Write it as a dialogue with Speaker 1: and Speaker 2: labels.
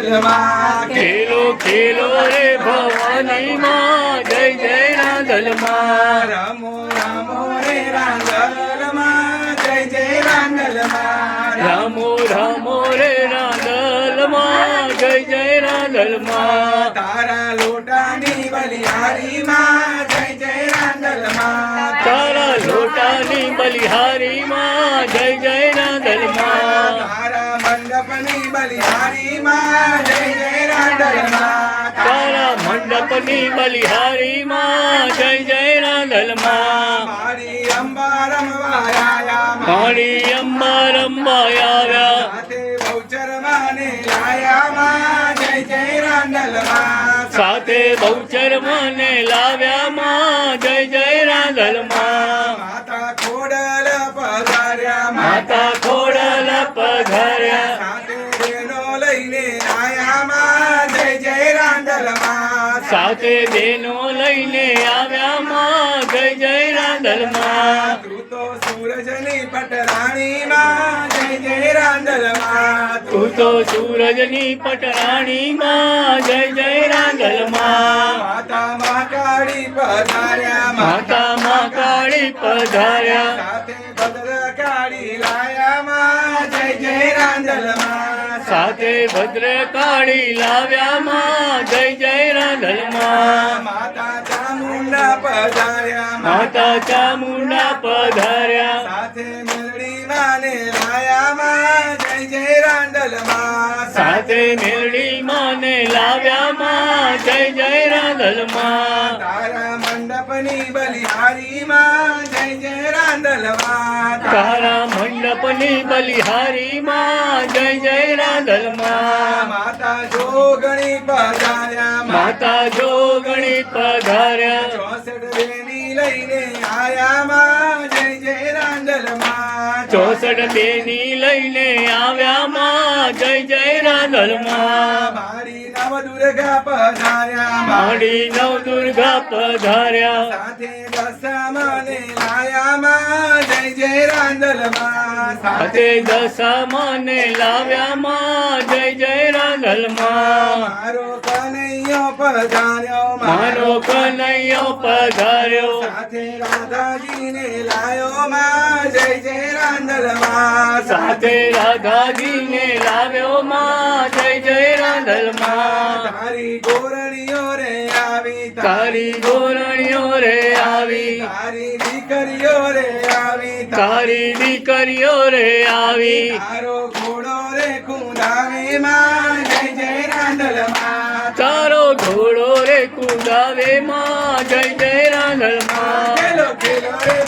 Speaker 1: ખેલો ખેલો રે ભવાની માં જય જય રાંધલમાં
Speaker 2: રામો રામો રે રાંદલમાં જય જય રાંદલમાં
Speaker 1: રામો રામો રે રાંધલમાં જય જય રાંધલમાં
Speaker 2: તારા લોટાની બલિહારીમાં જય જય રાંદલમાં
Speaker 1: તારા લોટાની બલિહારી માં જય જય
Speaker 2: બલિહારીમાં જય જય રાંદલમાં
Speaker 1: તારા મંડપની બલિહારી માં જય જય રાંધલમાં
Speaker 2: મારી અંબા રમવા
Speaker 1: મારી અંબા આવ્યા
Speaker 2: સાથે બહુચર માને લાયા માં જય જય રાંદલમાં
Speaker 1: સાથે બહુચર મને લાવ્યા માં. જય જય
Speaker 2: રાંધલમાં લઈને આયા માં જય જય રાંદલમાં
Speaker 1: સાથે બેનો લઈને આવ્યા માં જય જય રાંધલમાં
Speaker 2: તું તો સૂરજની પટરાણી માં જય જય રાંદલમાં
Speaker 1: તું તો સૂરજની પટરાણી માં જય જય રાંધલમાં
Speaker 2: માતા કાળી પધાર્યા
Speaker 1: માતા માં કાળી પધાર્યા.
Speaker 2: સાથે ભદ્રકાળી લાયા માં જય જય રાંદલમાં
Speaker 1: સાથે ભદ્ર કાળી લાવ્યા માં જય જય રાંધલ
Speaker 2: માતા ચામુંડા પધાર્યા
Speaker 1: માતા ચામુંડા પધાર્યા.
Speaker 2: સાથે મેળડી માને લાયા માં જય જય રાંડલમાં
Speaker 1: સાથે માને લાવ્યા માં જય જય રાંધલમાં
Speaker 2: તારા મંડપની બલિહારી માં જય જય રાંડલમાં
Speaker 1: તારા મંડપની બલિહારી માં જય જય રાંધલમાં
Speaker 2: માતા જોગણી પધાર્યા
Speaker 1: માતા જોગણી પધાર્યા
Speaker 2: ચોસઠ બેની લઈને આયા માં જય જય રાંદલમાં
Speaker 1: ચોસઠ બેની લઈને આવ્યા માં જય જય રાંધલમાં
Speaker 2: મારી નવ દુર્ગા પધાર્યા
Speaker 1: માડી નવ દુર્ગા પધાર્યા
Speaker 2: સાથે દશામાને લાયા માં રાંદલમાં
Speaker 1: સાથે દશામાને લાવ્યા માં જય જય રાંધલમાં
Speaker 2: મારો કનૈયો પધાર્યો
Speaker 1: મારો કનૈયો પધાર્યો.
Speaker 2: સાથે રાધાજીને લાયો માં જય જય રાંધલમાં
Speaker 1: સાથે રાધાજીને લાવ્યો માં જય જય રાંધલમાં
Speaker 2: તારી ગોરણીઓ રે આવી
Speaker 1: તારી ગોરણીઓ રે આવી.
Speaker 2: તારી દીકરીઓ રે આવી
Speaker 1: તારી દીકરીઓ રે આવી.
Speaker 2: તારો ઘોડો રે કુંદાવે માં જય જય રાંદલમાં
Speaker 1: તારો ઘોડો રે કુદાવે માં જય જય રાંધલમાં.
Speaker 2: ખેલો ખેલો રે